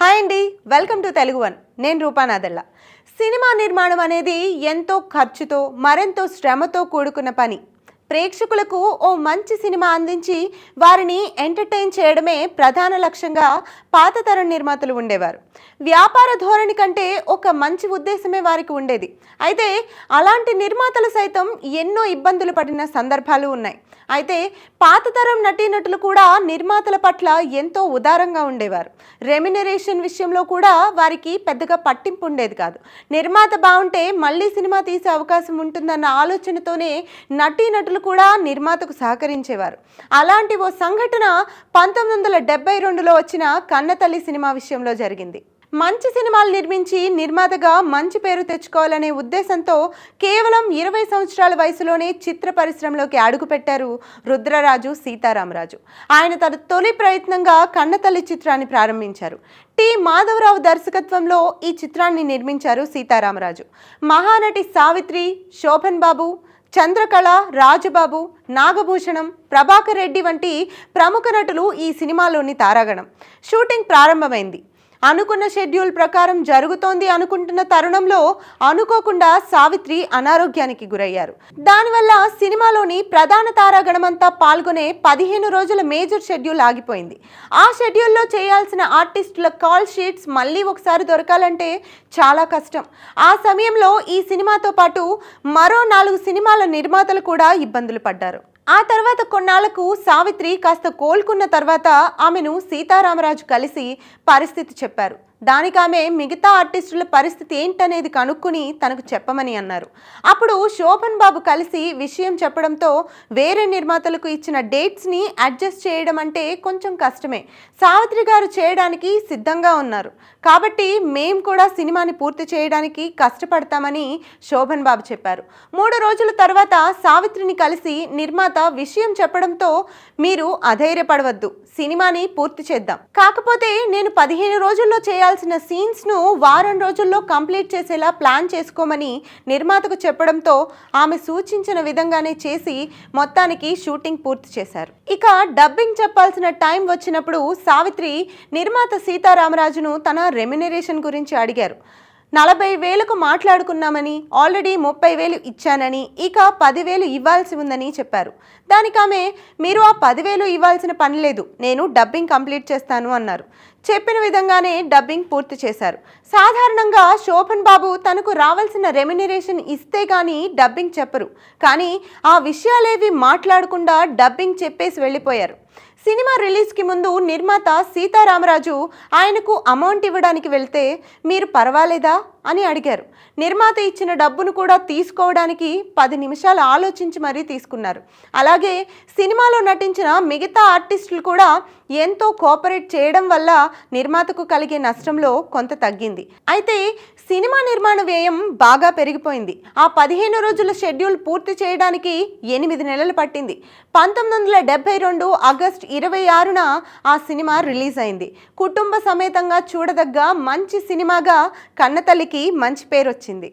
Hi అండి. Welcome to Telugu one. నేను రూపానాదల్ల సినిమా నిర్మాణం అనేది ఎంతో ఖర్చుతో మరెంతో శ్రమతో కూడుకున్న పని. ప్రేక్షకులకు ఓ మంచి సినిమా అందించి వారిని ఎంటర్టైన్ చేయడమే ప్రధాన లక్ష్యంగా పాత తరం నిర్మాతలు ఉండేవారు. వ్యాపార ధోరణి కంటే ఒక మంచి ఉద్దేశమే వారికి ఉండేది. అయితే అలాంటి నిర్మాతలు సైతం ఎన్నో ఇబ్బందులు పడిన సందర్భాలు ఉన్నాయి. అయితే పాత తరం నటీనటులు కూడా నిర్మాతల పట్ల ఎంతో ఉదారంగా ఉండేవారు. రెమ్యునరేషన్ విషయంలో కూడా వారికి పెద్దగా పట్టింపు ఉండేది కాదు. నిర్మాత బాగుంటే మళ్ళీ సినిమా తీసే అవకాశం ఉంటుందన్న ఆలోచనతోనే నటీనటులు కూడా నిర్మాతకు సహకరించేవారు. అలాంటి ఓ సంఘటన పంతొమ్మిది వందల డెబ్బై రెండులో వచ్చిన కన్నతల్లి సినిమా విషయంలో జరిగింది. మంచి సినిమాలు నిర్మించి నిర్మాతగా మంచి పేరు తెచ్చుకోవాలనే ఉద్దేశంతో కేవలం ఇరవై సంవత్సరాల వయసులోనే చిత్ర పరిశ్రమలోకి అడుగుపెట్టారు రుద్రరాజు సీతారామరాజు. ఆయన తన తొలి ప్రయత్నంగా కన్నతల్లి చిత్రాన్ని ప్రారంభించారు. టి. మాధవరావు దర్శకత్వంలో ఈ చిత్రాన్ని నిర్మించారు సీతారామరాజు. మహానటి సావిత్రి శోభన్ బాబు చంద్రకళ రాజుబాబు నాగభూషణం ప్రభాకర్ రెడ్డి వంటి ప్రముఖ నటులు ఈ సినిమాలోని తారాగణం. షూటింగ్ ప్రారంభమైంది. అనుకున్న షెడ్యూల్ ప్రకారం జరుగుతోంది అనుకుంటున్న తరుణంలో అనుకోకుండా సావిత్రి అనారోగ్యానికి గురయ్యారు. దానివల్ల సినిమాలోని ప్రధాన తారాగణమంతా పాల్గొనే పదిహేను రోజుల మేజర్ షెడ్యూల్ ఆగిపోయింది. ఆ షెడ్యూల్లో చేయాల్సిన ఆర్టిస్టుల కాల్ షీట్స్ మళ్ళీ ఒకసారి దొరకాలంటే చాలా కష్టం. ఆ సమయంలో ఈ సినిమాతో పాటు మరో నాలుగు సినిమాల నిర్మాతలు కూడా ఇబ్బందులు పడ్డారు. ఆ తర్వాత కొన్నాళ్ళకు సావిత్రి కాస్త కోలుకున్న తర్వాత ఆమెను సీతారామరాజు కలిసి పరిస్థితి చెప్పారు. దానికి ఆమె మిగతా ఆర్టిస్టుల పరిస్థితి ఏంటనేది కనుక్కుని తనకు చెప్పమని అన్నారు. అప్పుడు శోభన్ బాబు కలిసి విషయం చెప్పడంతో వేరే నిర్మాతలకు ఇచ్చిన డేట్స్ని అడ్జస్ట్ చేయడం అంటే కొంచెం కష్టమే. సావిత్రి గారు చేయడానికి సిద్ధంగా ఉన్నారు. కాబట్టి మేం కూడా సినిమాని పూర్తి చేయడానికి కష్టపడతామని శోభన్ బాబు చెప్పారు. మూడు రోజుల తర్వాత సావిత్రిని కలిసి నిర్మాత విషయం చెప్పడంతో మీరు అధైర్యపడవద్దు. సినిమాని పూర్తి చేద్దాం. కాకపోతే నేను పదిహేను రోజుల్లో చేయాలి చేయాల్సిన సీన్స్ను వారం రోజుల్లో కంప్లీట్ చేసేలా ప్లాన్ చేసుకోమని నిర్మాతకు చెప్పడంతో ఆమె సూచించిన విధంగానే చేసి మొత్తానికి షూటింగ్ పూర్తి చేశారు. ఇక డబ్బింగ్ చెప్పాల్సిన టైం వచ్చినప్పుడు సావిత్రి నిర్మాత సీతారామరాజును తన రెమ్యునరేషన్ గురించి అడిగారు. నలభై వేలకు మాట్లాడుకున్నామని ఆల్రెడీ ముప్పై వేలు ఇచ్చానని ఇక పదివేలు ఇవ్వాల్సి ఉందని చెప్పారు. దానికి ఆమె మీరు ఆ పదివేలు ఇవ్వాల్సిన పని లేదు నేను డబ్బింగ్ కంప్లీట్ చేస్తాను అన్నారు. చెప్పిన విధంగానే డబ్బింగ్ పూర్తి చేశారు. సాధారణంగా శోభన్ బాబు తనకు రావాల్సిన రెమ్యునరేషన్ ఇస్తే కానీ డబ్బింగ్ చెప్పరు. కానీ ఆ విషయాలేవి మాట్లాడకుండా డబ్బింగ్ చెప్పేసి వెళ్ళిపోయారు. సినిమా రిలీజ్కి ముందు నిర్మాత సీతారామరాజు ఆయనకు అమౌంట్ ఇవ్వడానికి వెళ్తే మీరు పర్వాలేదా? అని అడిగారు. నిర్మాత ఇచ్చిన డబ్బును కూడా తీసుకోవడానికి పది నిమిషాలు ఆలోచించి మరీ తీసుకున్నారు. అలాగే సినిమాలో నటించిన మిగతా ఆర్టిస్టులు కూడా ఎంతో కోఆపరేట్ చేయడం వల్ల నిర్మాతకు కలిగే నష్టంలో కొంత తగ్గింది. అయితే సినిమా నిర్మాణ వ్యయం బాగా పెరిగిపోయింది. ఆ పదిహేను రోజుల షెడ్యూల్ పూర్తి చేయడానికి ఎనిమిది నెలలు పట్టింది. పంతొమ్మిది వందల డెబ్బై రెండు ఆగస్ట్ ఇరవై ఆరున ఆ సినిమా రిలీజ్ అయింది. కుటుంబ సమేతంగా చూడదగ్గ మంచి సినిమాగా కన్నతల్లికి మంచి పేరు వచ్చింది